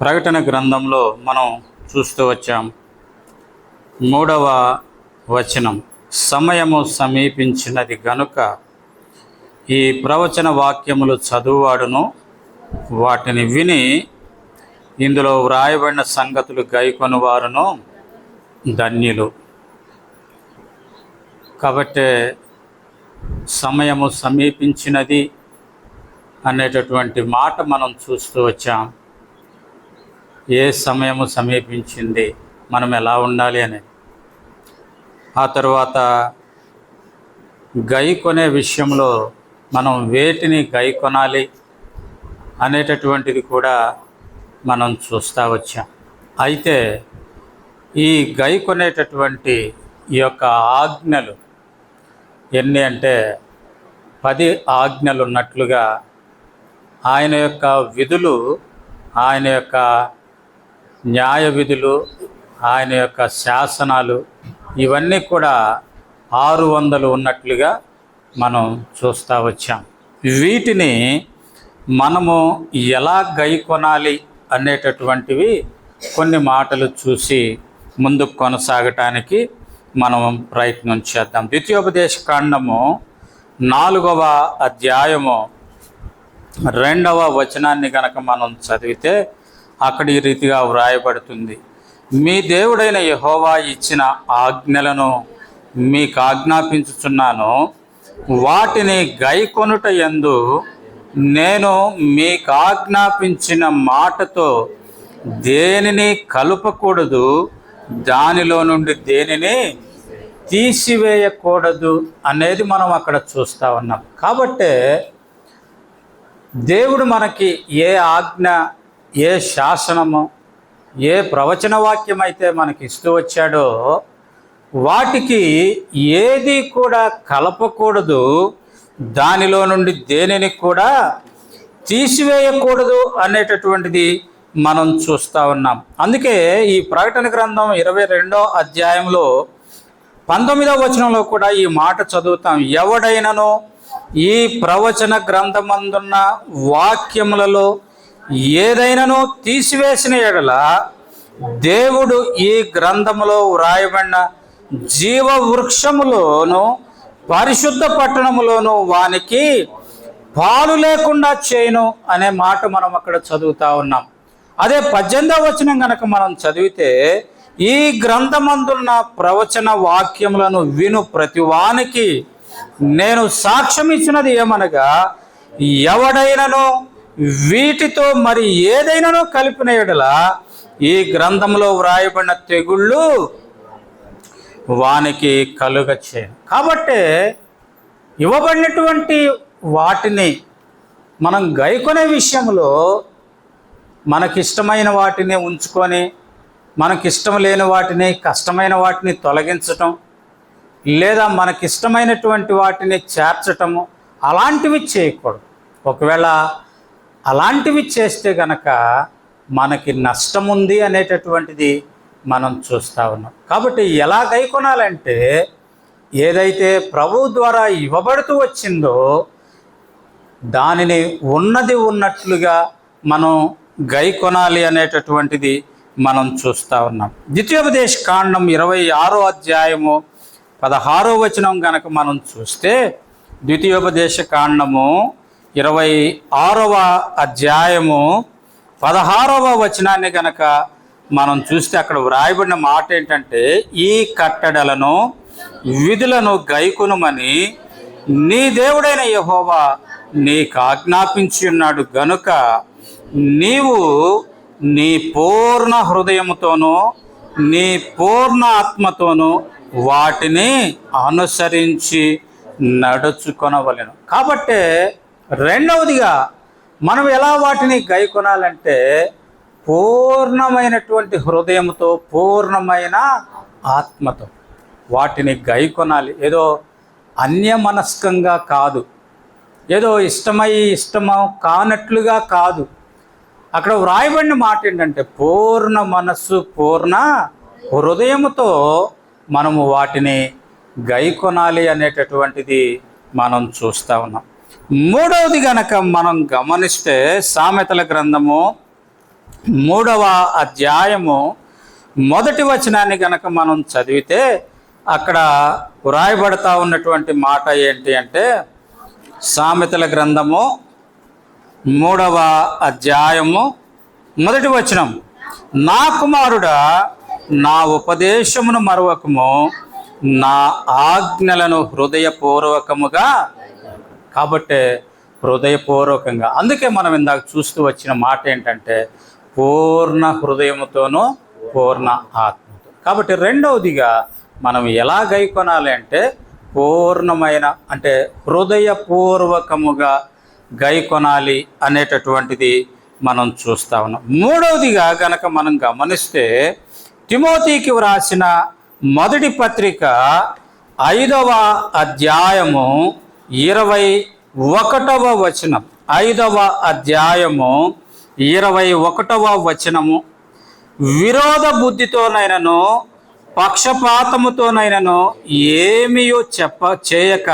ప్రకటన గ్రంథంలో మనం చూస్తూ వచ్చాం. మూడవ వచనం సమయము సమీపించినది గనుక ఈ ప్రవచన వాక్యములు చదువువాడును. వాటిని విని ఇందులో వ్రాయబడిన సంగతులు గైకొని వారును ధన్యులు. కాబట్టి సమయము సమీపించినది అనేటటువంటి మాట మనం చూస్తూ వచ్చాం. ఏ సమయము సమీపించింది? మనం ఎలా ఉండాలి అని. ఆ తర్వాత గై కొనే విషయంలో మనం వేటిని గై కొనాలి అనేటటువంటిది కూడా మనం చూస్తూ వచ్చాం. అయితే ఈ గై కొనేటటువంటి ఈ యొక్క ఆజ్ఞలు ఎన్ని అంటే పది ఆజ్ఞలు ఉన్నట్లుగా ఆయన యొక్క విధులు ఆయన యొక్క న్యాయ విధులు ఆయన యొక్క శాసనాలు ఇవన్నీ కూడా ఆరు వందలు ఉన్నట్లుగా మనం చూస్తూ వచ్చాం. వీటిని మనము ఎలా గైకొనాలి అనేటటువంటివి కొన్ని మాటలు చూసి ముందుకు కొనసాగటానికి మనం ప్రయత్నం చేద్దాం. ద్వితీయోపదేశ కాండము నాలుగవ అధ్యాయము రెండవ వచనాన్ని కనుక మనం చదివితే అక్కడ ఈ రీతిగా వ్రాయబడుతుంది. మీ దేవుడైన యహోవా ఇచ్చిన ఆజ్ఞలను మీకు ఆజ్ఞాపించుచున్నాను వాటిని గైకొనుట ఎందు నేను మీకు ఆజ్ఞాపించిన మాటతో దేనిని కలుపకూడదు? దానిలో నుండి దేనిని తీసివేయకూడదు అనేది మనం అక్కడ చూస్తూ ఉన్నాం. కాబట్టే దేవుడు మనకి ఏ ఆజ్ఞ ఏ శాసనము ఏ ప్రవచన వాక్యం అయితే మనకి ఇస్తూ వచ్చాడో వాటికి ఏది కూడా కలపకూడదు దానిలో నుండి దేనిని కూడా తీసివేయకూడదు అనేటటువంటిది మనం చూస్తూ ఉన్నాం. అందుకే ఈ ప్రకటన గ్రంథం ఇరవై రెండో అధ్యాయంలో పంతొమ్మిదవ వచనంలో కూడా ఈ మాట చదువుతాం. ఎవడైనను ఈ ప్రవచన గ్రంథమందున్న వాక్యములలో ఏదైనాను తీసివేసిన ఎడల దేవుడు ఈ గ్రంథములో వ్రాయబడిన జీవ వృక్షములోను పరిశుద్ధ పట్టణములోను వానికి పాలు లేకుండా చేయను అనే మాట మనం అక్కడ చదువుతా ఉన్నాం. అదే పద్దెనిమిదవ వచనం గనక మనం చదివితే ఈ గ్రంథమందున్న ప్రవచన వాక్యములను విను ప్రతివానికి నేను సాక్ష్యం ఇచ్చినది ఏమనగా ఎవడైనను వీటితో మరి ఏదైనానో కలిపిన ఎడల ఈ గ్రంథంలో వ్రాయబడిన తెగుళ్ళు వానికి కలుగ చేయను కాబట్టి ఇవ్వబడినటువంటి వాటిని మనం గైకొనే విషయంలో మనకిష్టమైన వాటిని ఉంచుకొని మనకిష్టం లేని వాటిని కష్టమైన వాటిని తొలగించటం లేదా మనకిష్టమైనటువంటి వాటిని చేర్చటము అలాంటివి చేయకూడదు. ఒకవేళ అలాంటివి చేస్తే గనక మనకి నష్టం ఉంది అనేటటువంటిది మనం చూస్తూ ఉన్నాం. కాబట్టి ఎలా గైకొనాలంటే ఏదైతే ప్రభు ద్వారా ఇవ్వబడుతూ వచ్చిందో దానిని ఉన్నది ఉన్నట్లుగా మనం గై కొనాలి అనేటటువంటిది మనం చూస్తూ ఉన్నాం. ద్వితీయోపదేశ కాండం ఇరవై ఆరో అధ్యాయము పదహారో వచనం గనక మనం చూస్తే ద్వితీయోపదేశ కాండము ఇరవై ఆరవ అధ్యాయము పదహారవ వచనాన్ని గనక మనం చూస్తే అక్కడ వ్రాయబడిన మాట ఏంటంటే ఈ కట్టడలను విధులను గైకునుమని నీ దేవుడైన యహోవా నీకు ఆజ్ఞాపించి ఉన్నాడు. గనుక నీవు నీ పూర్ణ హృదయముతోనూ నీ పూర్ణ ఆత్మతోనూ వాటిని అనుసరించి నడుచుకొనవలెను. కాబట్టే రెండవదిగా మనం ఎలా వాటిని గైకొనాలంటే పూర్ణమైనటువంటి హృదయంతో పూర్ణమైన ఆత్మతో వాటిని గైకొనాలి. ఏదో అన్యమనస్కంగా కాదు. ఏదో ఇష్టమై ఇష్టమో కానట్లుగా కాదు. అక్కడ వ్రాయబడిన మాట ఏంటంటే పూర్ణ మనస్సు పూర్ణ హృదయముతో మనము వాటిని గైకొనాలి అనేటటువంటిది మనం చూస్తూ ఉన్నాం. మూడవది గనక మనం గమనిస్తే సామెతల గ్రంథము మూడవ అధ్యాయము మొదటి వచనాన్ని గనక మనం చదివితే అక్కడ వ్రాయబడతా ఉన్నటువంటి మాట ఏంటి అంటే సామెతల గ్రంథము మూడవ అధ్యాయము మొదటి వచనం. నా కుమారుడా నా ఉపదేశమును మరవకము నా ఆజ్ఞలను హృదయపూర్వకముగా కాబట్టి హృదయపూర్వకంగా. అందుకే మనం ఇందాక చూస్తూ వచ్చిన మాట ఏంటంటే పూర్ణ హృదయముతోనూ పూర్ణ ఆత్మతో. కాబట్టి రెండవదిగా మనం ఎలా గైకొనాలి అంటే పూర్ణమైన అంటే హృదయపూర్వకముగా గైకొనాలి అనేటటువంటిది మనం చూస్తా ఉన్నాం. మూడవదిగా గనక మనం గమనిస్తే తిమోతికి వ్రాసిన మొదటి పత్రిక ఐదవ అధ్యాయము ఇరవై ఒకటవ వచనం. ఐదవ అధ్యాయము ఇరవై ఒకటవ వచనము. విరోధ బుద్ధితోనైనను పక్షపాతముతోనైనను ఏమియో చెప్ప చేయక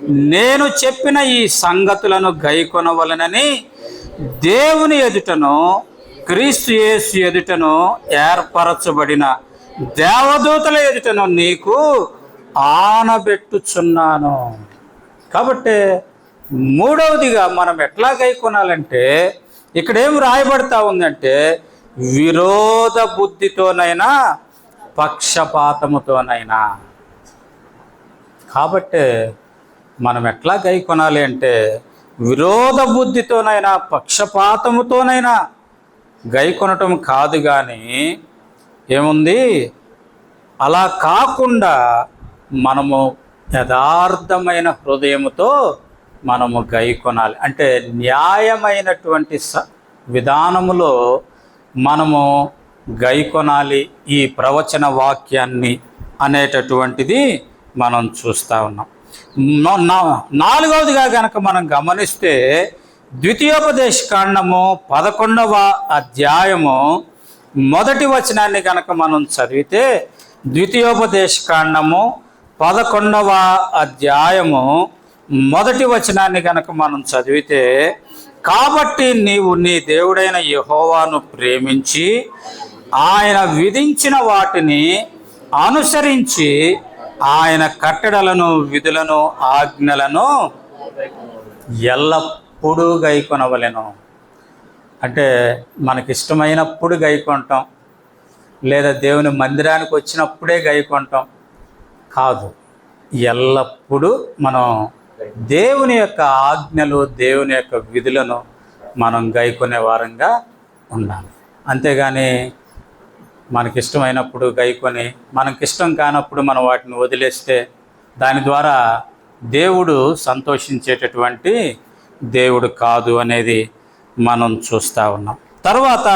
నేను చెప్పిన ఈ సంగతులను గైకొనవలనని దేవుని ఎదుటను క్రీస్తు యేసు ఎదుటను ఏర్పరచబడిన దేవదూతల ఎదుటను నీకు ఆనబెట్టుచున్నాను. కాబట్టి మూడవదిగా మనం ఎట్లా గైకొనాలంటే ఇక్కడ ఏం రాయబడతా ఉందంటే విరోధ బుద్ధితోనైనా పక్షపాతముతోనైనా. కాబట్టి మనం ఎట్లా గైకొనాలి అంటే విరోధ బుద్ధితోనైనా పక్షపాతముతోనైనా గైకొనటం కాదు కానీ ఏముంది? అలా కాకుండా మనము యథార్థమైన హృదయముతో మనము గైకొనాలి. అంటే న్యాయమైనటువంటి స విధానములో మనము గైకొనాలి ఈ ప్రవచన వాక్యాన్ని అనేటటువంటిది మనం చూస్తూ ఉన్నాం. నాలుగవదిగా గనక మనం గమనిస్తే ద్వితీయోపదేశ కాండము పదకొండవ అధ్యాయము మొదటి వచనాన్ని కనుక మనం చదివితే ద్వితీయోపదేశ కాండము పదకొండవ అధ్యాయము మొదటి వచనాన్ని కనుక మనం చదివితే కాబట్టి నీవు నీ దేవుడైన యహోవాను ప్రేమించి ఆయన విధించిన వాటిని అనుసరించి ఆయన కట్టడలను విధులను ఆజ్ఞలను ఎల్లప్పుడూ గైకొనవలెను. అంటే మనకిష్టమైనప్పుడు గైకొంటాం లేదా దేవుని మందిరానికి వచ్చినప్పుడే గైకొంటాం. కాదు. ఎల్లప్పుడూ మనం దేవుని యొక్క ఆజ్ఞలు దేవుని యొక్క విధులను మనం గైకొనే వారంగా ఉండాలి. అంతేగాని మనకిష్టమైనప్పుడు గైకొని మనకిష్టం కానప్పుడు మనం వాటిని వదిలేస్తే దాని ద్వారా దేవుడు సంతోషించేటటువంటి దేవుడు కాదు అనేది మనం చూస్తూ ఉన్నాం. తర్వాత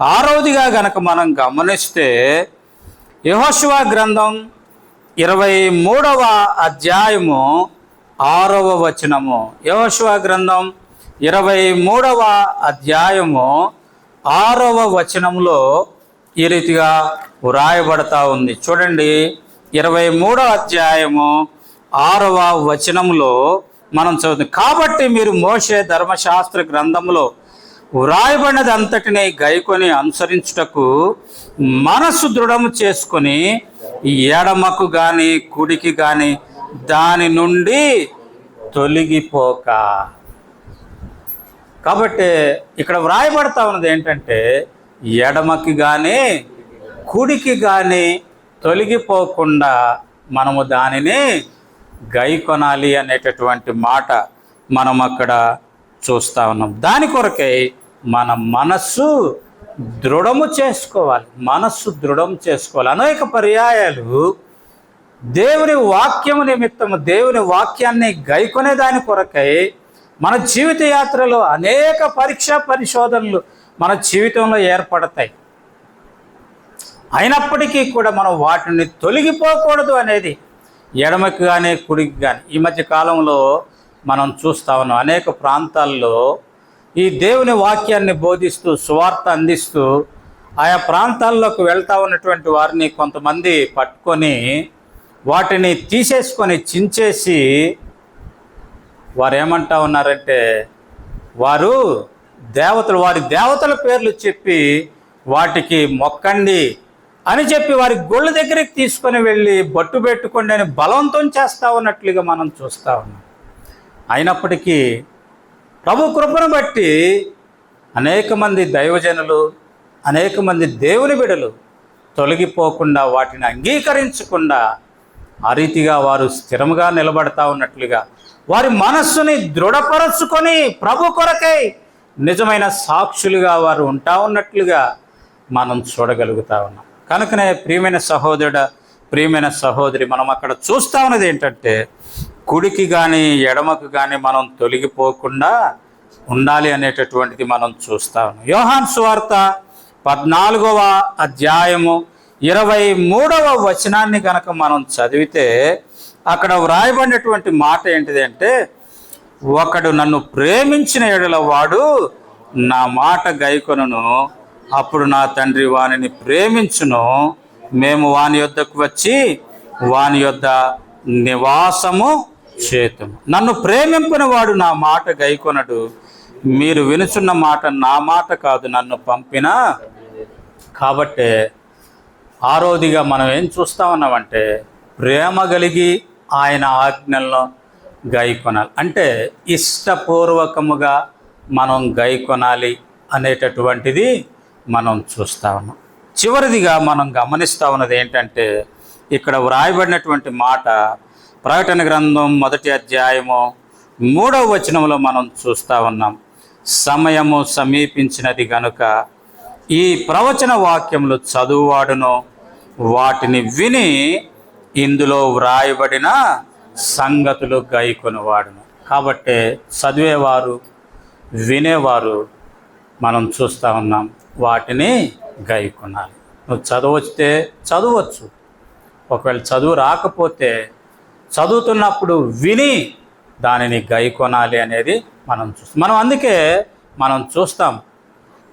ఆరోదిగా గనక మనం గమనిస్తే యహోశివా గ్రంథం ఇరవై మూడవ అధ్యాయము ఆరవ వచనము. యోశువ గ్రంథం ఇరవై మూడవ అధ్యాయము ఆరవ వచనంలో ఈ రీతిగా వ్రాయబడతా ఉంది. చూడండి ఇరవై మూడవ అధ్యాయము ఆరవ వచనంలో మనం చదువుతుంది. కాబట్టి మీరు మోసే ధర్మశాస్త్ర గ్రంథంలో వ్రాయబడినది అంతటిని గైకొని అనుసరించుటకు మనస్సు దృఢము చేసుకొని ఎడమకు గాని కుడికి గాని దాని నుండి తొలగిపోక. కాబట్టి ఇక్కడ వ్రాయబడతా ఉన్నది ఏంటంటే ఎడమకి కానీ కుడికి కానీ తొలగిపోకుండా మనము దానిని గైకొనాలి అనేటటువంటి మాట మనం అక్కడ చూస్తా ఉన్నాం. దాని కొరకై మన మనస్సు దృఢము చేసుకోవాలి. మనస్సు దృఢం చేసుకోవాలి. అనేక పర్యాయాలు దేవుని వాక్యము నిమిత్తము దేవుని వాక్యాన్ని గైకొనే దాని కొరకై మన జీవిత యాత్రలో అనేక పరీక్ష పరిశోధనలు మన జీవితంలో ఏర్పడతాయి. అయినప్పటికీ కూడా మనం వాటిని తొలగిపోకూడదు అనేది ఎడమకి కానీ కుడికి కానీ ఈ మధ్య కాలంలో మనం చూస్తా ఉన్నాం. అనేక ప్రాంతాల్లో ఈ దేవుని వాక్యాన్ని బోధిస్తూ సువార్త అందిస్తూ ఆయా ప్రాంతాల్లోకి వెళ్తా ఉన్నటువంటి వారిని కొంతమంది పట్టుకొని వాటిని తీసేసుకొని చించేసి వారు ఏమంటా ఉన్నారంటే వారు దేవతలు వారి దేవతల పేర్లు చెప్పి వాటికి మొక్కండి అని చెప్పి వారి గొళ్ళ దగ్గరికి తీసుకొని వెళ్ళి బట్టు పెట్టుకోండి అని బలవంతం చేస్తూ ఉన్నట్లుగా మనం చూస్తూ ఉన్నాం. అయినప్పటికీ ప్రభు కృపను బట్టి అనేక మంది దైవజనులు అనేక మంది దేవుని బిడలు తొలగిపోకుండా వాటిని అంగీకరించకుండా ఆ రీతిగా వారు స్థిరంగా నిలబడతా ఉన్నట్లుగా వారి మనస్సుని దృఢపరచుకొని ప్రభు కొరకై నిజమైన సాక్షులుగా వారు ఉంటా ఉన్నట్లుగా మనం చూడగలుగుతా ఉన్నాం. కనుకనే ప్రియమైన సహోదరుడ ప్రియమైన సహోదరి మనం అక్కడ చూస్తా ఉన్నది ఏంటంటే కుడికి కానీ ఎడమకు కానీ మనం తొలగిపోకుండా ఉండాలి అనేటటువంటిది మనం చూస్తాం యోహాన్ సువార్త పద్నాలుగవ అధ్యాయము ఇరవై మూడవ వచనాన్ని కనుక మనం చదివితే అక్కడ వ్రాయబడినటువంటి మాట ఏంటిది అంటే ఒకడు నన్ను ప్రేమించిన ఎడల వాడు నా మాట గైకొనను. అప్పుడు నా తండ్రి వానిని ప్రేమించును. మేము వాని యొద్దకు వచ్చి వాని యొద్ద నివాసము చేతులు. నన్ను ప్రేమింపిన వాడు నా మాట గైకొనడు. మీరు వినుచున్న మాట నా మాట కాదు నన్ను పంపిన కాబట్టే ఆరోదిగా మనం ఏం చూస్తా ఉన్నామంటే ప్రేమ కలిగి ఆయన ఆజ్ఞలను గైకొనాలి. అంటే ఇష్టపూర్వకముగా మనం గైకొనాలి అనేటటువంటిది మనం చూస్తా ఉన్నాం. చివరిదిగా మనం గమనిస్తా ఉన్నది ఏంటంటే ఇక్కడ వ్రాయబడినటువంటి మాట ప్రకటన గ్రంథం మొదటి అధ్యాయము మూడవ వచనంలో మనం చూస్తా ఉన్నాం. సమయము సమీపించినది గనుక ఈ ప్రవచన వాక్యములు చదువువాడును. వాటిని విని ఇందులో వ్రాయబడిన సంగతులు గైకొనివాడును. కాబట్టి చదివేవారు వినేవారు మనం చూస్తూ ఉన్నాం. వాటిని గైకొనాలి. నువ్వు చదవచ్చితే చదవచ్చు. ఒకవేళ చదువు రాకపోతే చదువుతున్నప్పుడు విని దానిని గైకొనాలి అనేది మనం చూస్తాం. మనం అందుకే మనం చూస్తాం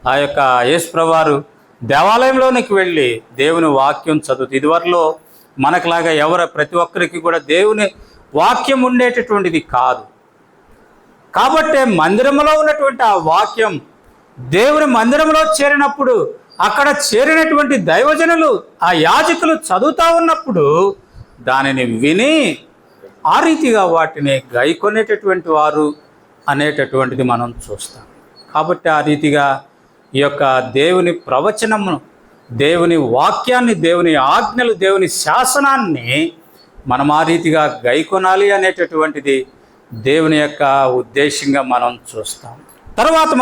ఆ యొక్క యేసుప్రవారు దేవాలయంలోనికి వెళ్ళి దేవుని వాక్యం చదువుతుంది ఇదివరలో మనకులాగా ఎవరు ప్రతి ఒక్కరికి కూడా దేవుని వాక్యం ఉండేటటువంటిది కాదు. కాబట్టి మందిరంలో ఉన్నటువంటి ఆ వాక్యం దేవుని మందిరంలో చేరినప్పుడు అక్కడ చేరినటువంటి దైవజనులు ఆ యాజకులు చదువుతా ఉన్నప్పుడు దానిని విని ఆ రీతిగా వాటిని గైకొనేటటువంటి వారు అనేటటువంటిది మనం చూస్తాం. కాబట్టి ఆ రీతిగా ఈ యొక్క దేవుని ప్రవచనమును దేవుని వాక్యాన్ని దేవుని ఆజ్ఞలు దేవుని శాసనాన్ని మనం ఆ రీతిగా గైకొనాలి అనేటటువంటిది దేవుని యొక్క ఉద్దేశంగా మనం చూస్తాం. తర్వాత